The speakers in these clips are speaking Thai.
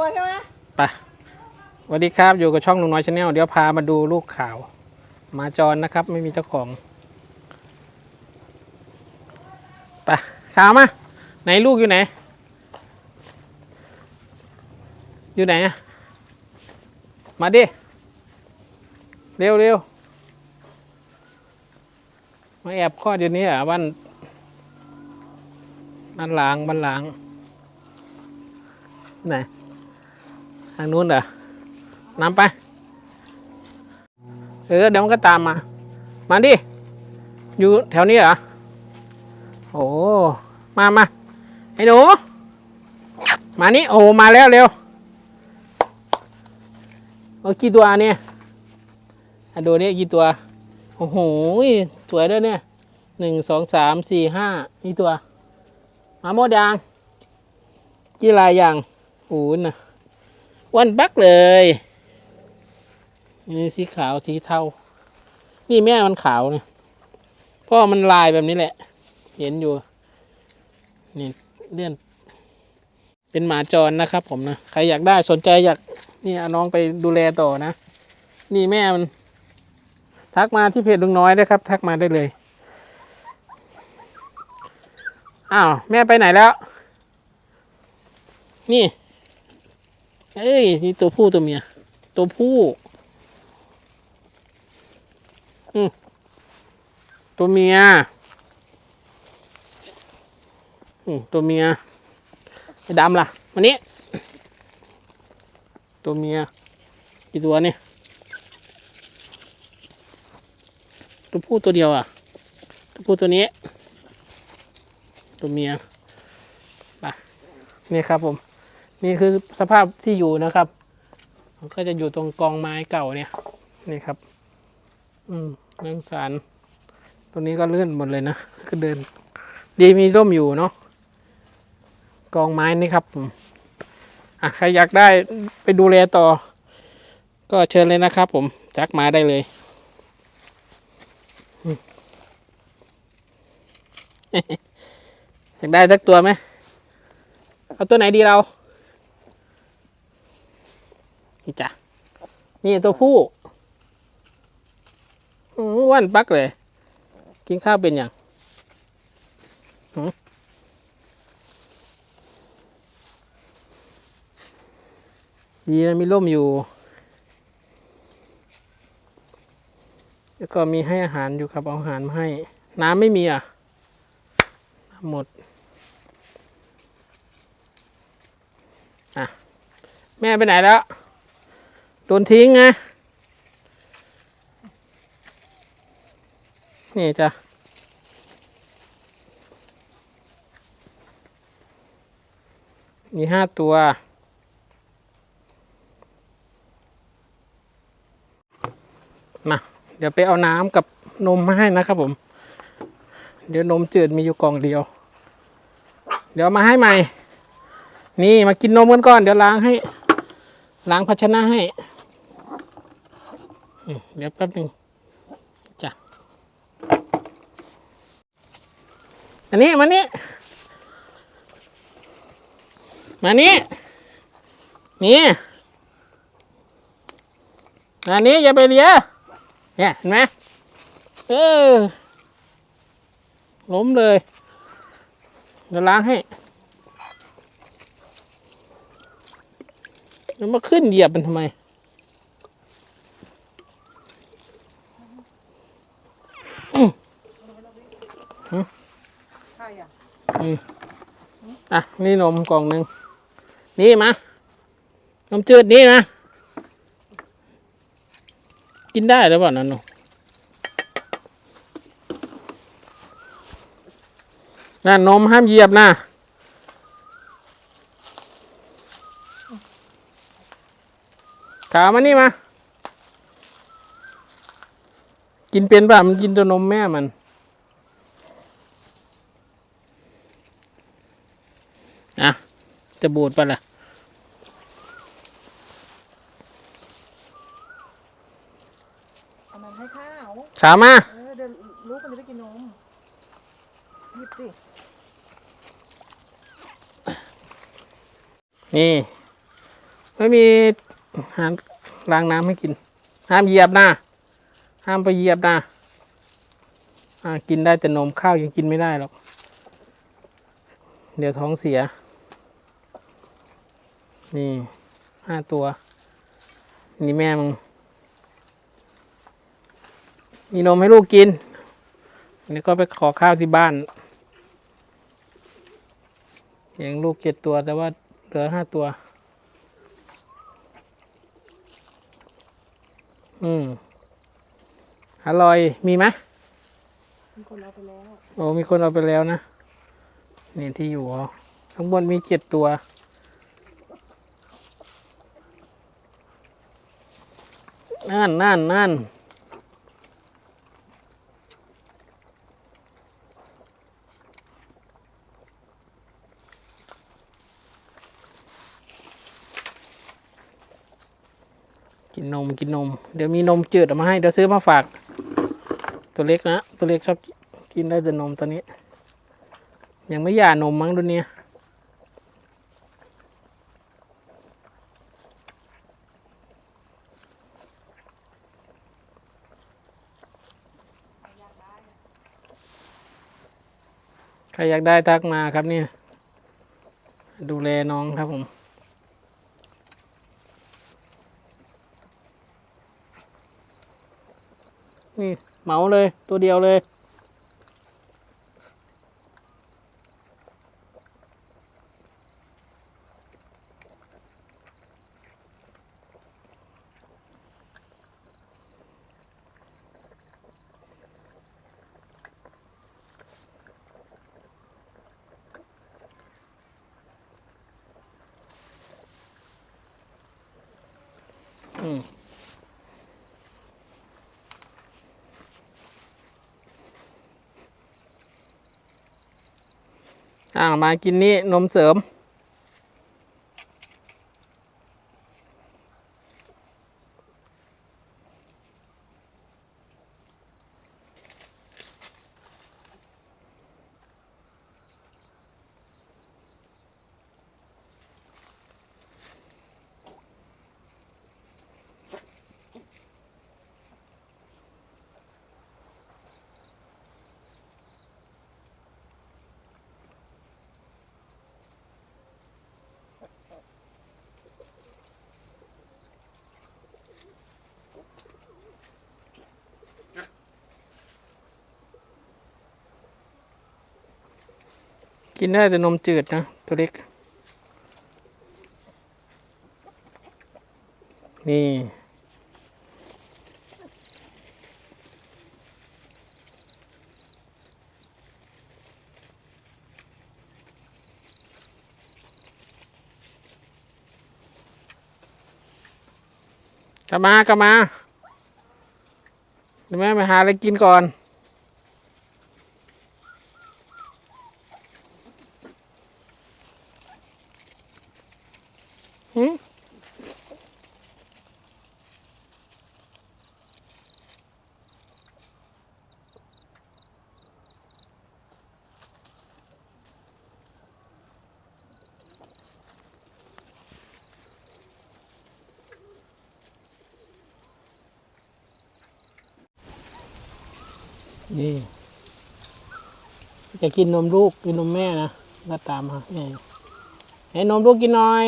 ตัวใช่ไหมไปสวัสดีครับอยู่กับช่องลุงน้อยชาแนลเดี๋ยวพามาดูลูกข่าวหมาจรนะครับ ไม่มีเจ้าของไปข่าวมา ไหนลูกอยู่ไหน อยู่ไหนอะมาดิ เร็วเร็วมาแอบคลอดอยู่นี่อะบ้านบ้านหลางบ้านหลางไหนางนู้นเหรอนำไป เออ เดี๋ยวมันก็ตามมา มาดิ อยู่แถวนี้เหรอ โอ้ มามาไอ้หนู มานี่ โอ้ มาแล้วเร็วเอากี่ตัวเนี่ยอดูเนี่ยกี่ตัว โอ้โห สวยด้วยเนี่ยหนึ่งสองสามสี่ห้านี่ตัว มาหมดยังกี่ลายอย่างโอ้ยนะ วันบักเลยนี่สีขาวสีเทา นี่แม่มันขาวเนี่ยพ่อมันลายแบบนี้แหละ เห็นอยู่ นี่เลื่อน เป็นหมาจรนะครับ ผมนะ ใครอยากได้สนใจอยาก นี่อน้องไปดูแลต่อนะ นี่แม่มัน ทักมาที่เพจลุงน้อยนะครับ ทักมาได้เลย อ้าว แม่ไปไหนแล้ว นี่ เอ้ย นี่ตัวผู้ตัวเมีย ตัวผู้อืมตัวเมียอืมตัวเมียไอ้ดำล่ะวันนี้ ตัวเมีย กี่ตัวเนี่ย ตัวผู้ตัวเดียวอะ ตัวผู้ตัวนี้ ตัวเมียไปนี่ครับผม นี่คือสภาพที่อยู่นะครับ ก็จะอยู่ตรงกองไม้เก่าเนี่ย นี่ครับ อืมนังสาร ตรงนี้ก็เลื่อนหมดเลยนะก็เดิน ดีมีร่มอยู่เนาะกองไม้นี่ครับผมอะใครอยากได้ไปดูแลต่อ ก็เชิญเลยนะครับ ผมจักมาได้เลยอยากได้สักตัวไหม เอาตัวไหนดีเรา นี่จ้ะนี่ตัวผู้อืมอ้วันปักเลย กินข้าวเป็นอย่างดีนะมีร่มอยู่ แล้วก็มีให้อาหารอยู่ครับเอาอาหารมาให้ น้ำไม่มีอะ หมด อะ แม่ไปไหนแล้ว โดนทิ้งไงนี่จ้ะ มีห้าตัว มา เดี๋ยวไปเอาน้ำกับนมมาให้นะครับผม เดี๋ยวนมจืดมีอยู่กล่องเดียว เดี๋ยวมาให้ใหม่ นี่มากินนมกันก่อน เดี๋ยวล้างให้ล้างภาชนะให้ เดี๋ยวแป๊บหนึ่งจ้ะอันนี้มานี่มานี่นี่อันนี้อย่าไปเลียเนี่ยเห็นไหมเออล้มเลยเดี๋ยวล้างให้แล้วมาขึ้นเหยียบมันทำไม ใช่อะ อะนี่นมกล่องหนึ่งนี่มานมจืดนี่นะกินได้หรือเปล่านั่นนมนั่นนมห้ามเหยียบนะขามานี่มา กินเป็นป่ะมันกินตัวนมแม่มัน อะ จะบูดปะล่ะ เอามันให้ข้าว ขาวมา เออเดี๋ยวลูกมันจะได้กินนมหยิบสินี่ ไม่มีหาล้างน้ำให้กิน ห้ามเหยียบนะห้ามไปเหยียบนะอ่ากินได้แต่นมข้าวยังกินไม่ได้หรอก เดี๋ยวท้องเสีย นี่ห้าตัว นี่แม่มึง มีนมให้ลูกกิน นี่ก็ไปขอข้าวที่บ้านเลี้ยงลูกเจ็ดตัวแต่ว่าเหลือห้าตัว อืม อร่อย มีไหมมีคนเอาไปแล้ว โอ้มีคนเอาไปแล้วนะ นี่ที่อยู่อ๋อข้างบนมีเจ็ดตัว นั่นนั่นนั่นกินนมกินนม เดี๋ยวมีนมจืดเอามาให้ เดี๋ยวซื้อมาฝาก ตัวเล็กนะ ตัวเล็กชอบกินได้แต่นมตัวนี้ ยังไม่หย่านมมั้งดุนเนี้ย ใครอยากได้ทักมาครับเนี่ย ดูแลน้องครับผมนี่เหมาเลยตัวเดียวเลย อืมอ่ามากินนี่นมเสริม กินได้แต่นมจืดนะ ตัวเล็ก นี่ กลับมากลับมาเดี๋ยวแม่ไปหาอะไรกินก่อน หืม นี่ จะกินนมลูกกินนมแม่นะก็ตามฮะนี่ให้นมลูกกินหน่อย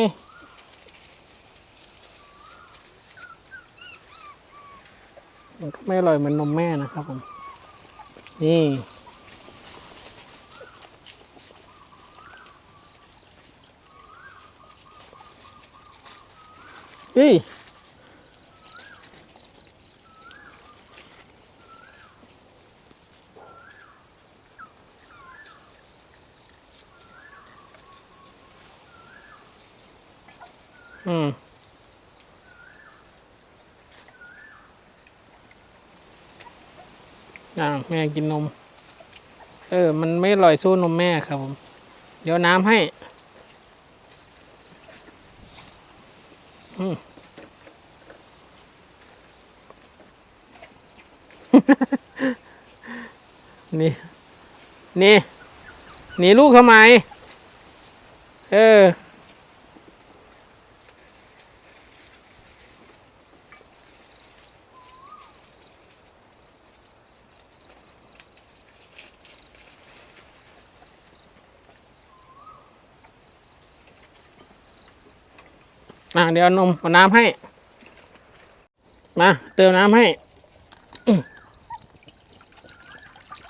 มันก็ไม่อร่อยเหมือนนมแม่นะครับผม นี่เอืมอ่าแม่กินนม เออ มันไม่อร่อยสู้นมแม่ครับผม เดี๋ยวน้ำให้ อืมนี่ นี่ หนีลูกทำไม เออ มาเดี๋ยวนมเอาน้ำให้ มาเติมน้ำให้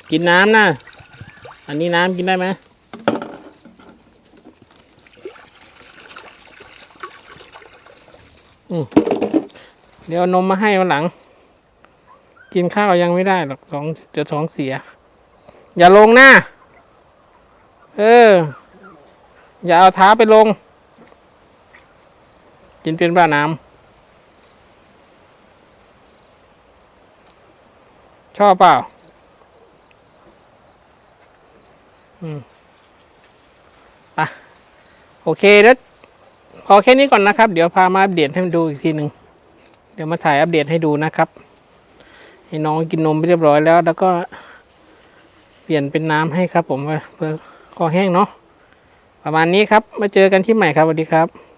กินน้ำนะ อันนี้น้ำกินได้ไหมเดี๋ยวนมมาให้วันหลัง กินข้าวยังไม่ได้หรอกสองจะท้องเสีย อย่าลงหน้า เออ อย่าเอาเท้าไปลง กินเป็นบ้าน้ำชอบเปล่า อืมไปโอเคแล้วพอแค่นี้ก่อนนะครับ เดี๋ยวพามาอัปเดตให้ดูอีกทีหนึ่งเดี๋ยวมาถ่ายอัปเดตให้ดูนะครับให้น้องกินนมไปเรียบร้อยแล้ว แล้วก็เปลี่ยนเป็นน้ำให้ครับ ผมเพื่อคอแห้งเนาะประมาณนี้ครับ มาเจอกันที่ใหม่ครับสวัสดีครับ